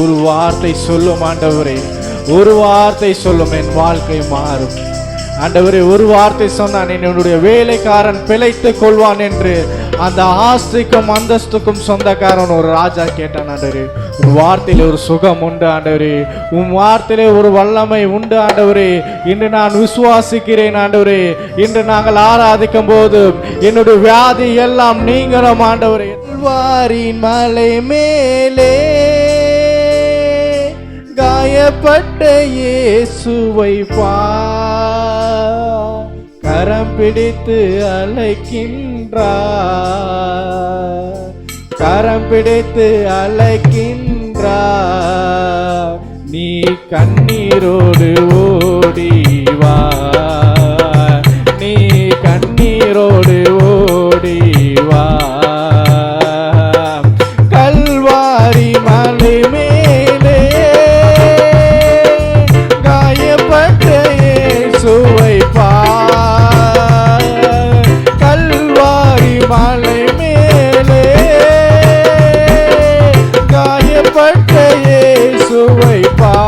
ஒரு வார்த்தை சொல்லும் ஆண்டவரே ஒரு வார்த்தை சொல்லும் என் வாழ்க்கை மாறும். ஆண்டவரே ஒரு வார்த்தை சொன்னான் என்னுடைய வேலைக்காரன் பிழைத்துக் கொள்வான் என்று. அந்த ஆஸ்திக்கும் அந்தஸ்துக்கும் சொந்தக்காரன் ஒரு ராஜா கேட்டான் ஆண்டவரே உன் வார்த்தையில ஒரு சுகம் உண்டு ஆண்டவரே. உன் வார்த்தையிலே ஒரு வல்லமை உண்டு ஆண்டவரே. இன்று நான் விசுவாசிக்கிறேன் ஆண்டவரே. இன்று நாங்கள் ஆராதிக்கும் போது என்னுடைய வியாதி எல்லாம் நீங்கிறோம் ஆண்டவரே. வாரின் மலை மேலே காயப்பட்ட இயேசுவை பார் கரம் பிடித்து அழைக்கின்றார். கரம் பிடித்து அழைக்கின்றார். நீ கண்ணீரோடு ஓடிவா நீ கண்ணீரோடு ஓடிவா கல்வாரி மலை இயேசுவை பா